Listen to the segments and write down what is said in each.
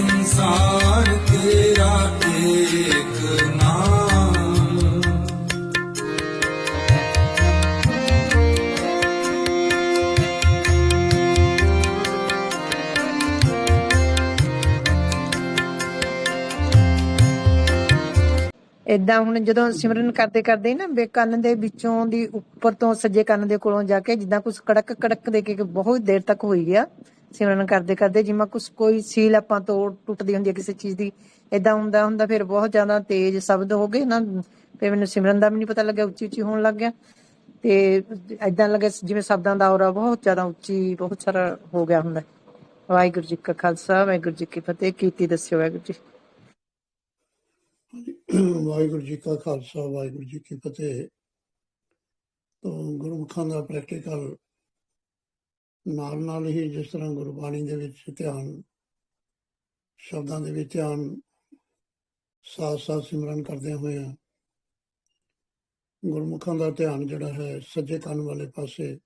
ਸੰਸਾਰ ਇਦਾਂ ਹੁਣ ਜਦੋਂ ਸਿਮਰਨ ਕਰਦੇ ਕਰਦੇ ਨਾ ਬੇਕੰਨ ਦੇ ਵਿੱਚੋਂ ਦੀ ਉੱਪਰ ਤੋਂ ਸੱਜੇ ਕੰਨ ਦੇ ਕੋਲੋਂ ਜਾ ਕੇ ਜਿੱਦਾਂ ਕੁਛ ਕੜਕ ਕੜਕ ਦੇ ਕੇ ਬਹੁਤ ਦੇਰ ਤੱਕ ਹੋਈ ਗਿਆ ਸਿਮਰਨ ਕਰਦੇ ਕਰਦੇ ਜਿਵੇਂ ਕੁਝ ਕੋਈ ਸੀਲ ਆਪਾਂ ਤੋਂ ਟੁੱਟਦੀ ਹੁੰਦੀ ਹੈ ਕਿਸੇ ਚੀਜ਼ ਦੀ ਇਦਾਂ ਹੁੰਦਾ ਹੁੰਦਾ ਫਿਰ ਬਹੁਤ ਜ਼ਿਆਦਾ ਤੇਜ਼ ਸ਼ਬਦ ਹੋ ਗਏ ਨਾ, ਫਿਰ ਮੈਨੂੰ ਸਿਮਰਨ ਦਾ ਵੀ ਨਹੀਂ ਪਤਾ ਲੱਗਿਆ, ਉੱਚੀ ਉੱਚੀ ਹੋਣ ਲੱਗ ਗਿਆ। ਤੇ ਇਦਾਂ ਲੱਗੇ ਜਿਵੇਂ ਸ਼ਬਦਾਂ ਦਾ ਔਰਾ ਬਹੁਤ ਜ਼ਿਆਦਾ ਉੱਚੀ, ਬਹੁਤ ਸਾਰਾ ਹੋ ਗਿਆ ਹੁੰਦਾ। ਵਾਹਿਗੁਰੂ ਜੀ ਕਾ ਖਾਲਸਾ, ਵਾਹਿਗੁਰੂ ਜੀ ਕੀ ਫਤਿਹ, ਕੀਤੀ ਦੱਸਿਓ ਵਾਹਿਗੁਰੂ ਜੀ। ਵਾਹਿਗੁਰੂ ਜੀ ਕਾ ਖਾਲਸਾ, ਵਾਹਿਗੁਰੂ ਜੀ ਕੀ ਫਤਿਹ। ਤੋਂ ਗੁਰਮੁਖਾਂ ਦਾ ਪ੍ਰੈਕਟੀਕਲ ਨਾਲ ਨਾਲ ਹੀ ਜਿਸ ਤਰ੍ਹਾਂ ਗੁਰਬਾਣੀ ਦੇ ਵਿੱਚ ਧਿਆਨ, ਸ਼ਬਦਾਂ ਦੇ ਵਿੱਚ ਧਿਆਨ ਸਾਥ ਸਾਥ ਸਿਮਰਨ ਕਰਦੇ ਹੋਏ ਆ, ਗੁਰਮੁਖਾਂ ਦਾ ਧਿਆਨ ਜਿਹੜਾ ਹੈ ਸੱਜੇ ਕੰਨ ਵਾਲੇ ਪਾਸੇ,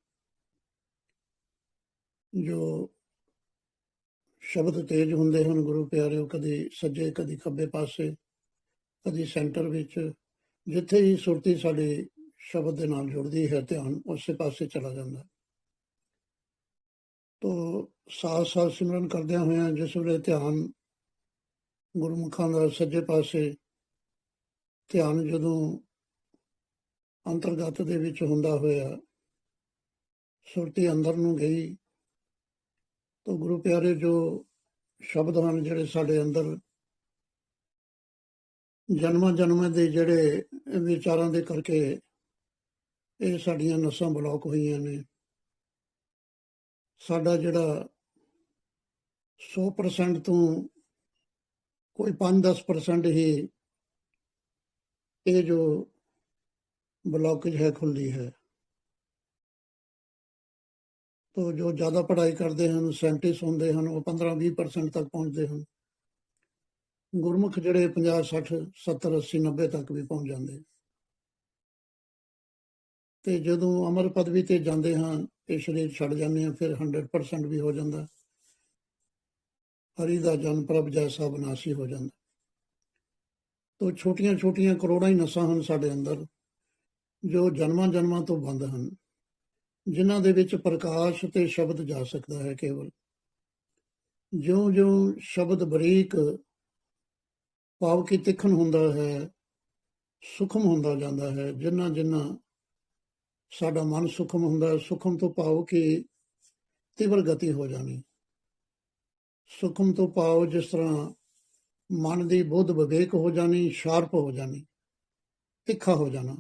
ਜੋ ਸ਼ਬਦ ਤੇਜ ਹੁੰਦੇ ਹਨ ਗੁਰੂ ਪਿਆਰਿਓ, ਕਦੀ ਸੱਜੇ, ਕਦੀ ਖੱਬੇ ਪਾਸੇ, ਕਦੀ ਸੈਂਟਰ ਵਿੱਚ, ਜਿੱਥੇ ਹੀ ਸੁਰਤੀ ਸਾਡੀ ਸ਼ਬਦ ਦੇ ਨਾਲ ਜੁੜਦੀ ਹੈ, ਧਿਆਨ ਉਸੇ ਪਾਸੇ ਚਲਾ ਜਾਂਦਾ। ਤੋ ਸਾਥ ਸਾਥ ਸਿਮਰਨ ਕਰਦਿਆਂ ਹੋਇਆਂ ਜਿਸ ਵੇਲੇ ਧਿਆਨ ਗੁਰਮੁਖਾਂ ਦਾ ਸੱਜੇ ਪਾਸੇ ਧਿਆਨ ਜਦੋਂ ਅੰਤਰਗਤ ਦੇ ਵਿੱਚ ਹੁੰਦਾ ਹੋਇਆ, ਸੁਰਤੀ ਅੰਦਰ ਨੂੰ ਗਈ ਤਾਂ ਗੁਰੂ ਪਿਆਰੇ ਜੋ ਸ਼ਬਦ ਹਨ ਜਿਹੜੇ ਸਾਡੇ ਅੰਦਰ ਜਨਮਾਂ ਜਨਮਾਂ ਦੇ ਜਿਹੜੇ ਵਿਚਾਰਾਂ ਦੇ ਕਰਕੇ ਇਹ ਸਾਡੀਆਂ ਨਸਾਂ ਬਲੌਕ ਹੋਈਆਂ ਨੇ। ਸਾਡਾ ਜਿਹੜਾ 100% ਤੋਂ ਕੋਈ 5-10% ਹੀ ਇਹ ਜੋ ਬਲੌਕੇਜ ਹੈ ਖੁੱਲਦੀ ਹੈ। ਤੋ ਜੋ ਜ਼ਿਆਦਾ ਪੜ੍ਹਾਈ ਕਰਦੇ ਹਨ ਸਾਇੰਟਿਸਟ ਹੁੰਦੇ ਹਨ, ਉਹ 15-20% ਤੱਕ ਪਹੁੰਚਦੇ ਹਨ। ਗੁਰਮੁਖ ਜਿਹੜੇ 50 60 70 80 90 ਤੱਕ ਵੀ ਪਹੁੰਚ ਜਾਂਦੇ। ਤੇ ਜਦੋਂ ਅਮਰ ਪਦਵੀ ਤੇ ਜਾਂਦੇ ਹਾਂ ਇਹ ਸਰੀਰ ਛੱਡ ਜਾਂਦੇ ਹਾਂ, ਫਿਰ 100% ਵੀ ਹੋ ਜਾਂਦਾ। ਹਰੀ ਦਾ ਜਨ ਪ੍ਰਭ ਜੈਸਾ ਬਨਾਸੀ ਹੋ ਜਾਂਦਾ। ਤੋ ਛੋਟੀਆਂ ਛੋਟੀਆਂ ਕਰੋੜਾਂ ਹੀ ਨਸਾਂ ਹਨ ਸਾਡੇ ਅੰਦਰ, ਜੋ ਜਨਮਾਂ ਜਨਮਾਂ ਤੋਂ ਬੰਦ ਹਨ, ਜਿਨ੍ਹਾਂ ਦੇ ਵਿੱਚ ਪ੍ਰਕਾਸ਼ ਤੇ ਸ਼ਬਦ ਜਾ ਸਕਦਾ ਹੈ ਕੇਵਲ। ਜਿਉਂ-ਜਿਉਂ ਸ਼ਬਦ ਬਰੀਕ ਭਾਵ ਕਿ ਤਿੱਖਣ ਹੁੰਦਾ ਹੈ, ਸੁਖਮ ਹੁੰਦਾ ਜਾਂਦਾ ਹੈ ਜਿੰਨਾ ਜਿੰਨਾ ਸਾਡਾ ਮਨ ਸੁਖਮ ਹੁੰਦਾ ਸੁਖਮ ਤੋਂ ਭਾਵ ਕਿ ਤੀਵਰ ਗਤੀ ਹੋ ਜਾਣੀ। ਸੁਖਮ ਤੋਂ ਭਾਵ ਜਿਸ ਤਰ੍ਹਾਂ ਮਨ ਦੀ ਬੁੱਧ ਵਿਵੇਕ ਹੋ ਜਾਣੀ, ਸ਼ਾਰਪ ਹੋ ਜਾਣੀ, ਤਿੱਖਾ ਹੋ ਜਾਣਾ।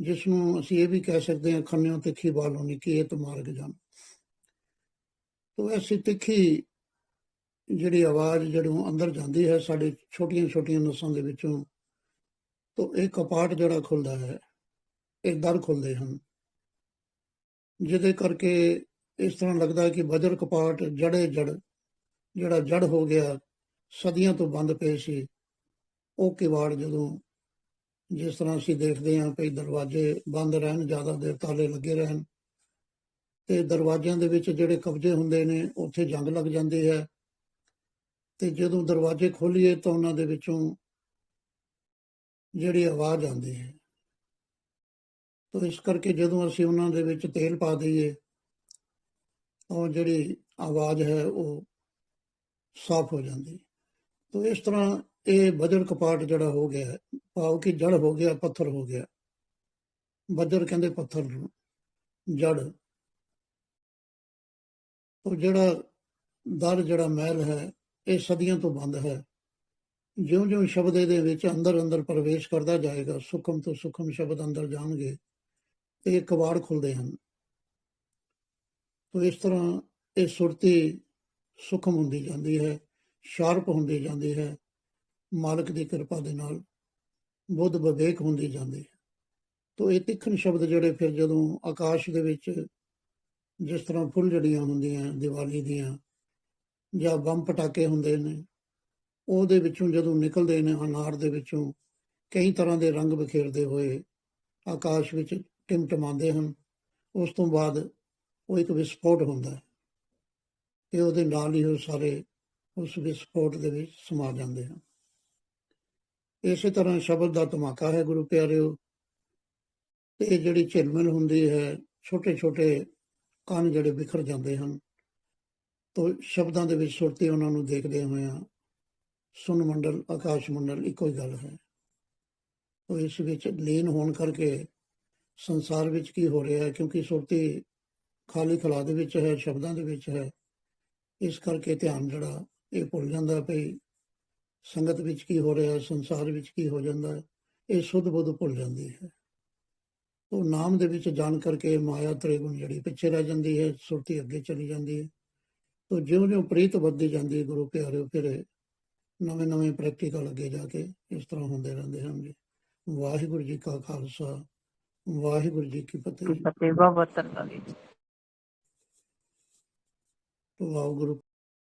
ਜਿਸ ਨੂੰ ਅਸੀਂ ਇਹ ਵੀ ਕਹਿ ਸਕਦੇ ਹਾਂ, ਖੰਨਿਓ ਤਿੱਖੀ ਬਾਲ ਹੋਣੀ ਕਿ ਇਹ ਤੋਂ ਮਾਰਗ ਜਾਣ ਤੋ ਐਸੀ ਤਿੱਖੀ ਜਿਹੜੀ ਆਵਾਜ਼ ਜਦੋਂ ਅੰਦਰ ਜਾਂਦੀ ਹੈ ਸਾਡੇ ਛੋਟੀਆਂ ਛੋਟੀਆਂ ਨਸਾਂ ਦੇ ਵਿੱਚੋਂ, ਤੋ ਇਹ ਕਪਾਟ ਜਿਹੜਾ ਖੁੱਲਦਾ ਹੈ ਇਹ ਦਰ ਖੁੱਲਦੇ ਹਨ। ਜਿਹਦੇ ਕਰਕੇ ਇਸ ਤਰ੍ਹਾਂ ਲੱਗਦਾ ਹੈ ਕਿ ਵਜਰ ਕਪਾਟ ਜੜੇ ਜੜ, ਜਿਹੜਾ ਜੜ ਹੋ ਗਿਆ, ਸਦੀਆਂ ਤੋਂ ਬੰਦ ਪਏ ਸੀ। ਉਹ ਕਿਵਾੜ ਜਦੋਂ ਜਿਸ ਤਰ੍ਹਾਂ ਅਸੀਂ ਦੇਖਦੇ ਹਾਂ ਕਿ ਦਰਵਾਜ਼ੇ ਬੰਦ ਰਹਿਣ, ਜ਼ਿਆਦਾ ਦੇਰ ਤਾਲੇ ਲੱਗੇ ਰਹਿਣ, ਤੇ ਦਰਵਾਜ਼ਿਆਂ ਦੇ ਵਿੱਚ ਜਿਹੜੇ ਕਬਜ਼ੇ ਹੁੰਦੇ ਨੇ, ਉੱਥੇ ਜੰਗ ਲੱਗ ਜਾਂਦੀ ਹੈ। ਤੇ ਜਦੋਂ ਦਰਵਾਜ਼ੇ ਖੋਲੀਏ ਤਾਂ ਉਹਨਾਂ ਦੇ ਵਿੱਚੋਂ ਜਿਹੜੀ ਆਵਾਜ਼ ਆਉਂਦੀ ਹੈ। ਤਾਂ ਇਸ ਕਰਕੇ ਜਦੋਂ ਅਸੀਂ ਉਹਨਾਂ ਦੇ ਵਿੱਚ ਤੇਲ ਪਾ ਦਈਏ ਤਾਂ ਜਿਹੜੀ ਆਵਾਜ਼ ਹੈ ਉਹ ਸਾਫ਼ ਹੋ ਜਾਂਦੀ। ਤਾਂ ਇਸ ਤਰ੍ਹਾਂ ਇਹ ਬਜਰ ਕਪਾਟ ਜਿਹੜਾ ਹੋ ਗਿਆ ਭਾਵ ਕਿ ਜੜ ਹੋ ਗਿਆ, ਪੱਥਰ ਹੋ ਗਿਆ। ਬਜਰ ਕਹਿੰਦੇ ਪੱਥਰ ਨੂੰ ਜੜ ਉਹ ਜਿਹੜਾ ਦਰ, ਜਿਹੜਾ ਮਹਿਲ ਹੈ, ਇਹ ਸਦੀਆਂ ਤੋਂ ਬੰਦ ਹੈ। ਜਿਉਂ-ਜਿਉਂ ਸ਼ਬਦ ਇਹਦੇ ਵਿੱਚ ਅੰਦਰ ਅੰਦਰ ਪ੍ਰਵੇਸ਼ ਕਰਦਾ ਜਾਏਗਾ, ਸੁਖਮ ਤੋਂ ਸੁਖਮ ਸ਼ਬਦ ਅੰਦਰ ਜਾਣਗੇ। ਇਹ ਕਵਾੜ ਖੁੱਲਦੇ ਹਨ। ਤੋ ਇਸ ਤਰ੍ਹਾਂ ਇਹ ਸੁਰਤੀ ਸੁਖਮ ਹੁੰਦੀ ਜਾਂਦੀ ਹੈ, ਸ਼ਾਰਪ ਹੁੰਦੀ ਜਾਂਦੀ ਹੈ, ਮਾਲਕ ਦੀ ਕਿਰਪਾ ਦੇ ਨਾਲ ਬੁੱਧ ਵਿਵੇਕ ਹੁੰਦੀ ਜਾਂਦੀ ਹੈ। ਤੋ ਇਹ ਤਿੱਖਣ ਸ਼ਬਦ ਜਿਹੜੇ ਫਿਰ ਜਦੋਂ ਆਕਾਸ਼ ਦੇ ਵਿੱਚ ਜਿਸ ਤਰ੍ਹਾਂ ਫੁੱਲ ਜੜੀਆਂ ਹੁੰਦੀਆਂ, ਦੀਵਾਲੀ ਦੀਆਂ ਜਾਂ ਬੰਬ ਪਟਾਕੇ ਹੁੰਦੇ ਨੇ, ਉਹਦੇ ਵਿੱਚੋਂ ਜਦੋਂ ਨਿਕਲਦੇ ਨੇ, ਅਨਾਰ ਦੇ ਵਿੱਚੋਂ ਕਈ ਤਰ੍ਹਾਂ ਦੇ ਰੰਗ ਬਿਖੇਰਦੇ ਹੋਏ ਆਕਾਸ਼ ਵਿੱਚ ਟਿਮਟਮਾਉਂਦੇ ਹਨ, ਉਸ ਤੋਂ ਬਾਅਦ ਉਹ ਇੱਕ ਵਿਸਫੋਟ ਹੁੰਦਾ ਹੈ ਤੇ ਉਹਦੇ ਨਾਲ ਹੀ ਉਹ ਸਾਰੇ ਉਸ ਵਿਸਫੋਟ ਦੇ ਵਿੱਚ ਸਮਾ ਜਾਂਦੇ ਹਨ। ਇਸੇ ਤਰ੍ਹਾਂ ਸ਼ਬਦ ਦਾ ਧਮਾਕਾ ਹੈ, ਗੁਰੂ ਪਿਆਰਿਓ। ਤੇ ਇਹ ਜਿਹੜੀ ਝਿਲਮਿਲ ਹੁੰਦੀ ਹੈ ਛੋਟੇ ਛੋਟੇ ਕੰਨ ਜਿਹੜੇ ਬਿਖਰ ਜਾਂਦੇ ਹਨ, ਤੋ ਸ਼ਬਦਾਂ ਦੇ ਵਿੱਚ ਸੁਰਤੀ ਉਹਨਾਂ ਨੂੰ ਦੇਖਦੇ ਹੋਇਆਂ ਸੁਨ ਮੰਡਲ, ਆਕਾਸ਼ ਮੰਡਲ, ਇੱਕੋ ਹੀ ਗੱਲ ਹੈ। ਉਹ ਇਸ ਵਿੱਚ ਲੀਨ ਹੋਣ ਕਰਕੇ ਸੰਸਾਰ ਵਿੱਚ ਕੀ ਹੋ ਰਿਹਾ ਹੈ, ਕਿਉਂਕਿ ਸੁਰਤੀ ਖਾਲੀ ਖਲਾ ਦੇ ਵਿੱਚ ਹੈ, ਸ਼ਬਦਾਂ ਦੇ ਵਿੱਚ ਹੈ। ਇਸ ਕਰਕੇ ਧਿਆਨ ਜਿਹੜਾ ਇਹ ਭੁੱਲ ਜਾਂਦਾ ਭਈ ਸੰਗਤ ਵਿੱਚ ਕੀ ਹੋ ਰਿਹਾ ਹੈ, ਸੰਸਾਰ ਵਿੱਚ ਕੀ ਹੋ ਜਾਂਦਾ ਹੈ, ਇਹ ਸੁੱਧ ਬੁੱਧ ਭੁੱਲ ਜਾਂਦੀ ਹੈ। ਉਹ ਨਾਮ ਦੇ ਵਿੱਚ ਜਾਣ ਕਰਕੇ ਮਾਇਆ ਤ੍ਰਿਗੁਣ ਜਿਹੜੀ ਪਿੱਛੇ ਰਹਿ ਜਾਂਦੀ ਹੈ, ਸੁਰਤੀ ਅੱਗੇ ਚਲੀ ਜਾਂਦੀ ਹੈ। ਤੋ ਜਿਉਂ-ਜਿਉਂ ਪ੍ਰੀਤ ਵੱਧਦੀ ਜਾਂਦੀ ਹੈ ਗੁਰੂ ਪਿਆਰਿਓ, ਫਿਰ ਨਵੇਂ ਨਵੇਂ ਪ੍ਰੈਕਟੀਕਲ ਅੱਗੇ ਜਾ ਕੇ ਇਸ ਤਰ੍ਹਾਂ ਹੁੰਦੇ ਰਹਿੰਦੇ ਹਨ ਜੀ। ਵਾਹਿਗੁਰੂ ਜੀ ਕਾ ਖਾਲਸਾ ਵਾਹਿਗੁਰੂ ਜੀ ਕੀ ਫਤਿਹ ਫਤਿਹ ਬਾਬਾ ਤਰਨਾ ਜੀ। ਵਾਹਿਗੁਰੂ